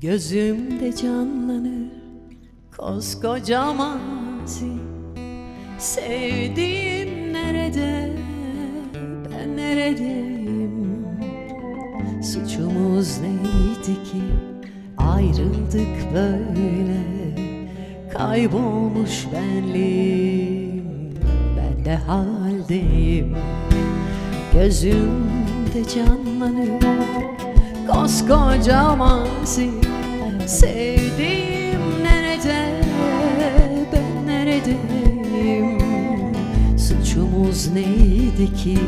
Gözümde canlanır koskoca mazi Sevdiğim nerede, ben neredeyim? Suçumuz neydi ki ayrıldık böyle? Kaybolmuş benliğim, ben de haldeyim? Gözümde canlanır koskoca mazi Sevdiğim nerede, ben neredeyim? Suçumuz neydi ki?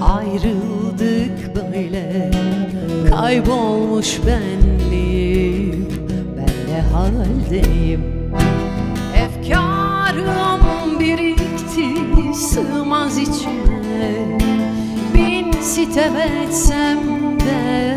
Ayrıldık böyle. Kaybolmuş benliğim, ben de haldeyim? Efkarım birikti sığmaz içime. Bin sitem etsem de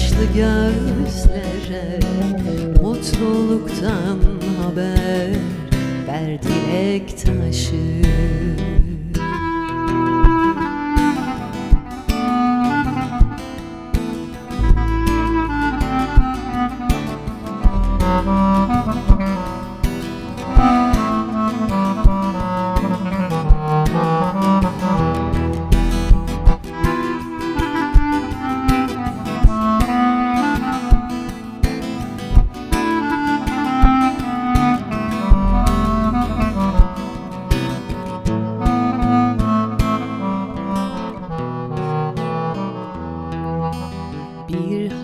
yaşlı gözlere Mutluluktan haber ver dilek taşı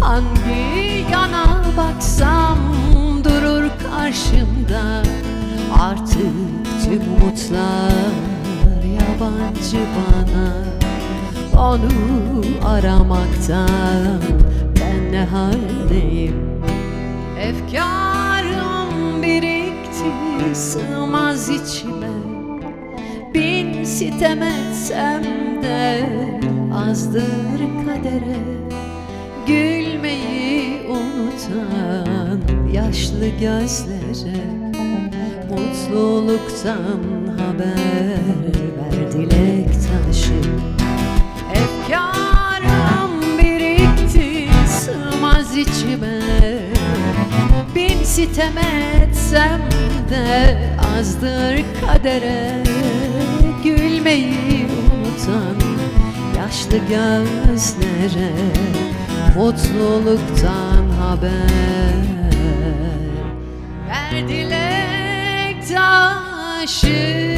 Hangi yana baksam durur karşımda. Artık tüm umutlar yabancı bana. Onu aramaktan ben ne haldeyim? Efkarım birikti sığmaz içime. Bin sitem etsem de azdır kadere unutan yaşlı gözlere Mutluluktan haber ver dilek taşı. Efkarım birikti sığmaz içime. Bin sitem etsem de azdır kadere. Gülmeyi unutan yaşlı gözlere Mutluluktan haber Ver dilek taşı